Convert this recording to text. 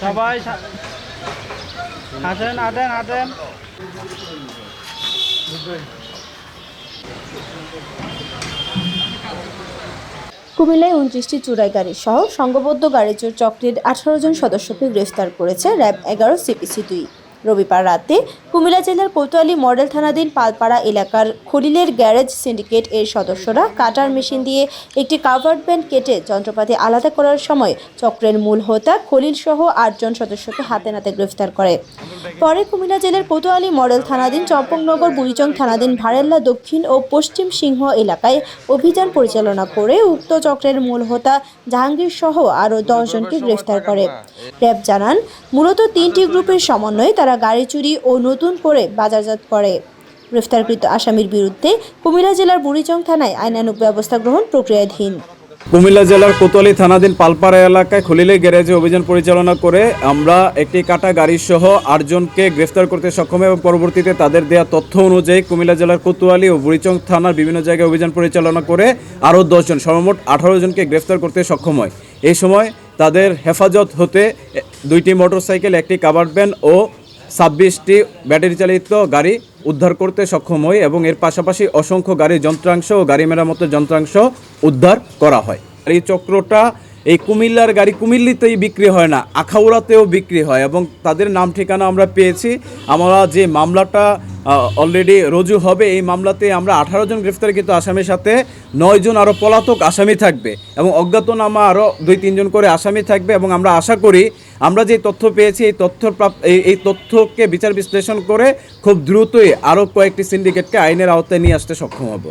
সবাই হাঁটেন হাঁটেন হাঁটেন কুমিল্লায় উনত্রিশটি চুরাই গাড়ি সহ সংঘবদ্ধ গাড়িচোর চক্রের আঠারো জন সদস্যকে গ্রেফতার করেছে র্যাব এগারো সিপিসি দুই। রবিবার রাতে কুমিল্লা জেলার কোতোয়ালি মডেল থানাধীন পালপাড়া এলাকার খলিলের গ্যারেজ সিন্ডিকেট এর সদস্যরা কাটার মেশিন দিয়ে একটি কাভার্ড ভ্যান কেটে যন্ত্রপাতি আলাদা করার সময় চক্রের মূল হোতা খলিল সহ আটজন সদস্যকে হাতে নাতে গ্রেফতার করে। পরে কুমিল্লা জেলার কোতোয়ালি মডেল থানাধীন চম্পকনগর বুড়িচং থানাধীন ভারেল্লা দক্ষিণ ও পশ্চিম সিংহ এলাকায় অভিযান পরিচালনা করে উক্ত চক্রের মূল হোতা জাহাঙ্গীর সহ আরও দশজনকে গ্রেফতার করে। র্যাব জানান, মূলত তিনটি গ্রুপের সমন্বয়ে তারা গাড়ি চুরি ও নতুন করে বাজারজাত করে। গ্রেফতারকৃত আসামির বিরুদ্ধে কুমিল্লা জেলার বুড়িচং থানায় আইনানুগ ব্যবস্থা গ্রহণ প্রক্রিয়াধীন। কুমিল্লা জেলার কোতোয়ালি থানাধীন পালপাড়া এলাকায় খলিলে গ্যারেজে অভিযান পরিচালনা করে আমরা একটি কাটা গাড়ি সহ আটজনকে গ্রেফতার করতে সক্ষম এবং পরবর্তীতে তাদের দেওয়া তথ্য অনুযায়ী কুমিল্লা জেলার কোতোয়ালি ও বুড়িচং থানার বিভিন্ন জায়গায় অভিযান পরিচালনা করে আরও দশজন, সর্বমোট আঠারো জনকে গ্রেফতার করতে সক্ষম হয়। এই সময় তাদের হেফাজত হতে দুইটি মোটরসাইকেল, একটি কাভার্ড ভ্যান ও ছাব্বিশটি ব্যাটারি চালিত গাড়ি উদ্ধার করতে সক্ষম হয় এবং এর পাশাপাশি অসংখ্য গাড়ি যন্ত্রাংশ ও গাড়ি মেরামতের যন্ত্রাংশ উদ্ধার করা হয়। এই চক্রটা এই কুমিল্লার গাড়ি কুমিল্লিতেই বিক্রি হয় না, আখাউড়াতেও বিক্রি হয় এবং তাদের নাম ঠিকানা আমরা পেয়েছি। আমরা যে মামলাটা অলরেডি রুজু হবে, এই মামলাতে আমরা আঠারো জন গ্রেফতারকৃত আসামির সাথে নয় জন আরও পলাতক আসামি থাকবে এবং অজ্ঞাতনামা আরও দুই তিনজন করে আসামি থাকবে এবং আমরা আশা করি আমরা যে তথ্য পেয়েছি, এই তথ্য এই তথ্যকে বিচার বিশ্লেষণ করে খুব দ্রুতই আরও কয়েকটি সিন্ডিকেটকে আইনের আওতায় নিয়ে আসতে সক্ষম হব।